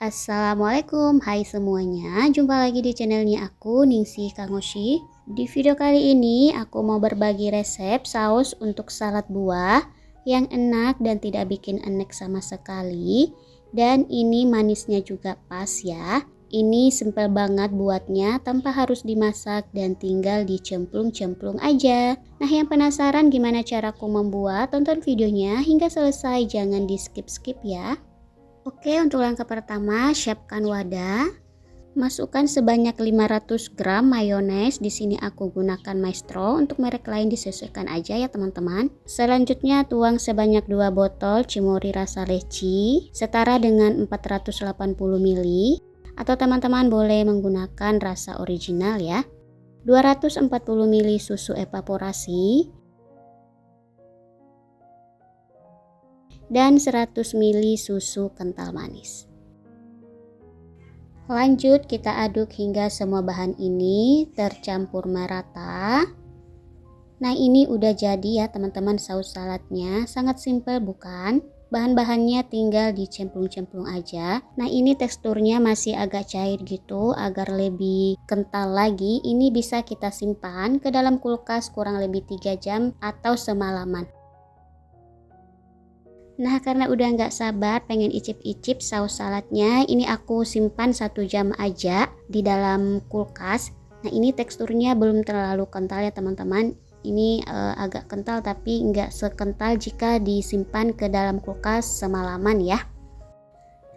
Assalamualaikum, hai semuanya Jumpa lagi di channelnya aku, Ningsi Kangoshi Di video kali ini aku mau berbagi resep saus untuk salad buah Yang enak dan tidak bikin enek sama sekali. Dan ini manisnya juga pas ya. Ini simpel banget buatnya tanpa harus dimasak dan tinggal dicemplung-cemplung aja. Nah yang penasaran gimana caraku membuat, tonton videonya hingga selesai. Jangan di skip-skip ya Oke, untuk langkah pertama, siapkan wadah. Masukkan sebanyak 500 gram mayones. Di sini aku gunakan Maestro. Untuk merek lain disesuaikan aja ya teman-teman. Selanjutnya tuang sebanyak 2 botol cimori rasa leci setara dengan 480 ml atau teman-teman boleh menggunakan rasa original ya. 240 ml susu evaporasi, dan 100 ml susu kental manis. Lanjut kita aduk hingga semua bahan ini tercampur merata. Nah ini udah jadi ya teman-teman saus saladnya. Sangat simpel bukan? Bahan-bahannya tinggal dicemplung-cemplung aja. Nah ini teksturnya masih agak cair gitu agar lebih kental lagi. Ini bisa kita simpan ke dalam kulkas kurang lebih 3 jam atau semalaman. Nah karena udah nggak sabar pengen icip-icip saus saladnya Ini aku simpan satu jam aja di dalam kulkas. Nah ini teksturnya belum terlalu kental ya teman-teman. Ini uh, agak kental tapi nggak sekental jika disimpan ke dalam kulkas semalaman ya.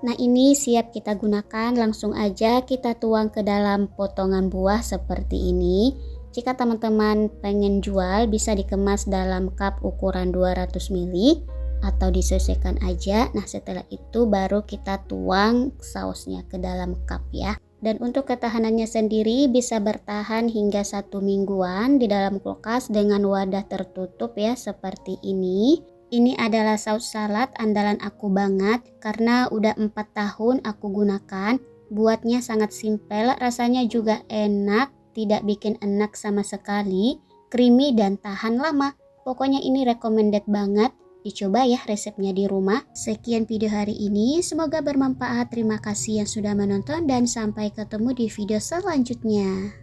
Nah ini siap kita gunakan. Langsung aja kita tuang ke dalam potongan buah seperti ini. Jika teman-teman pengen jual bisa dikemas dalam cup ukuran 200 ml atau disesuaikan aja. Nah, setelah itu baru kita tuang sausnya ke dalam cup ya. Dan untuk ketahanannya sendiri bisa bertahan hingga satu mingguan di dalam kulkas dengan wadah tertutup ya seperti ini. Ini adalah saus salad andalan aku banget karena udah 4 tahun aku gunakan. Buatnya sangat simpel, rasanya juga enak, tidak bikin enak sama sekali, creamy dan tahan lama. Pokoknya ini recommended banget Dicoba ya resepnya di rumah. Sekian video hari ini, semoga bermanfaat. Terima kasih yang sudah menonton dan sampai ketemu di video selanjutnya.